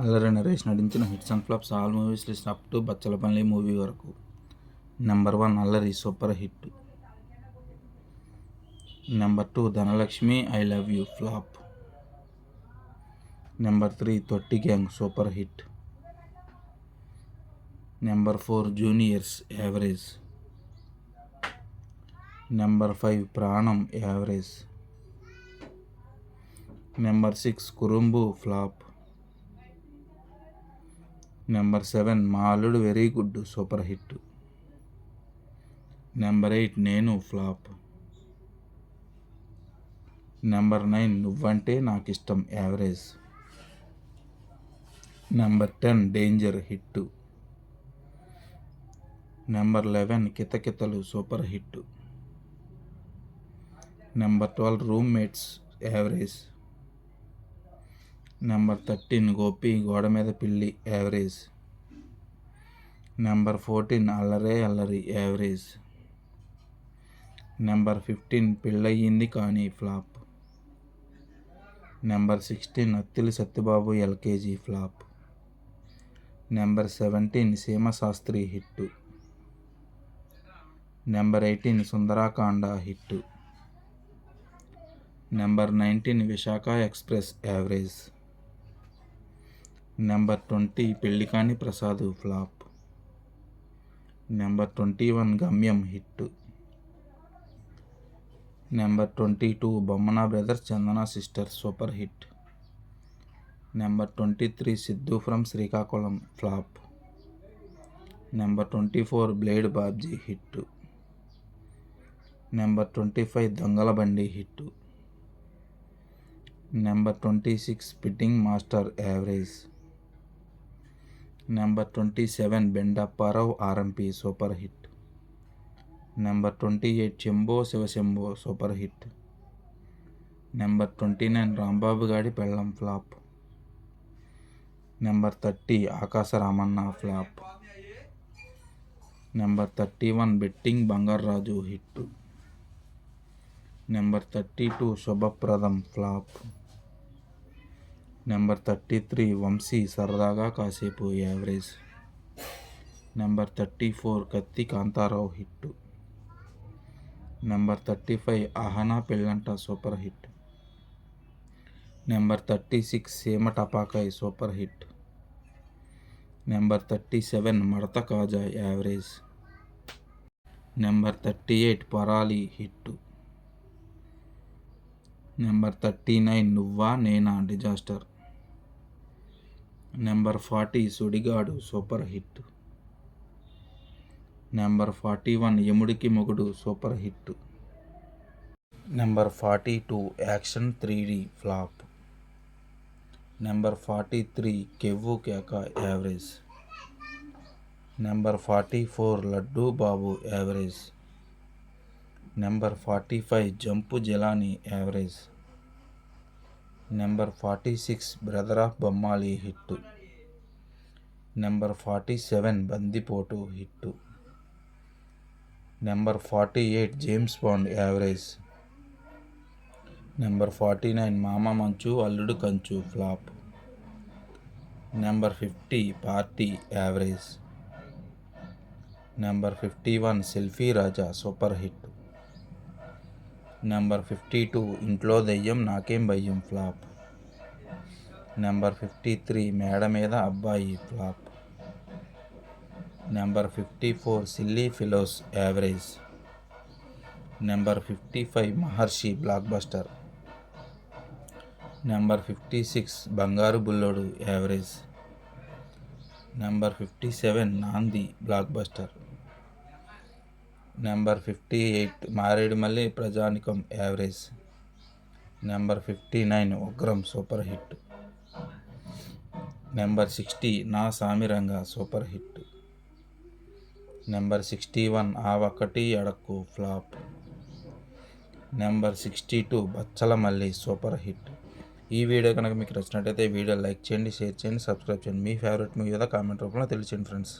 అల్లరి నరేష్ నటించిన hits and flops all movies list up to Bachhalapalli movie వరకు. Number one Allari super hit. Number two Dhanalakshmi I love you flop number three Thotti gang super hit. Number four juniors average number five Pranam average number six Kurumbu flop number seven Maa Alludu very good super hit number eight Nenu flop number nine Nuvvante Naaku Ishtam average number ten danger hit number eleven Kithakithalu super hit number twelve roommates average number thirteen Gopi Goda Meeda Pilli average number fourteen అల్లరే అల్లరి average number fifteen Pellaindi Kaani flop number sixteen Attili Sattibabu LKG flop number seventeen Seemasastri hit. Number eighteen Sundarakanda hit. Number nineteen Visakha express average number twenty Pellikani Prasad flop. Number twenty one Gamyam hit. Number twenty two Bommana brothers Chandana sister super hit. Number twenty three Siddhu from Srikakulam flop. Number twenty four blade Babji hit. Number twenty five Dongala Bandi hit. Number twenty six fitting master average. Number twenty seven Bendapparao RMP super hit number twenty eight Chembo Shivashambo super hit number twenty nine Rambabu Gaadi Pellam flop number thirty Akasa Ramanna flop number thirty one betting Bangaraju hit number thirty two Subhapradam flop number thirty three Vamsi Saradaga Kasepu average. Number thirty four Kathi Kantharao hit number thirty five Ahana Pellanta super hit. Number thirty six Seema Tapakai super hit. Number thirty seven Madatha Kaja average. Number thirty eight Parali hit number thirty nine Nuvva Nena disaster. Number forty Sudigadu super hit. Number forty one Yamudiki Mogudu super hit. Number forty two action three D flop. Number forty three Kevvu Keka average. Number forty four Laddu Babu average. Number forty five jump Jalani average. Number forty six brother of Bommali hit. Number forty seven Bandipotu hit. Number forty eight James Bond average. Number forty nine Mama Manchu Alludu Kanchu flop. Number fifty party average. Number fifty one selfie Raja super hit. Number fifty two Intlo Deyyam Nakem Bhayyam flop. Number fifty three Meda Meeda Abbayi flop. Number fifty four silly fellows average. Number fifty five Maharshi blockbuster. Number fifty six Bangaru Bullodu average. Number fifty seven Naandhi blockbuster. Number fifty eight Maredumilli Prajaneekam average. Number fifty nine Ugram super hit. Number sixty Naa Samiranga super hit. Number sixty one Aa Okkati Adakku flop. Number sixty two Bachhala Malli super hit. ఈ video కనుక మీకు నచ్చినట్టయితే video like చేయండి share చేయండి subscribe చేయండి. మీ favourite movie కదా comment రూపంలో తెలియచేయండి ఫ్రెండ్స్.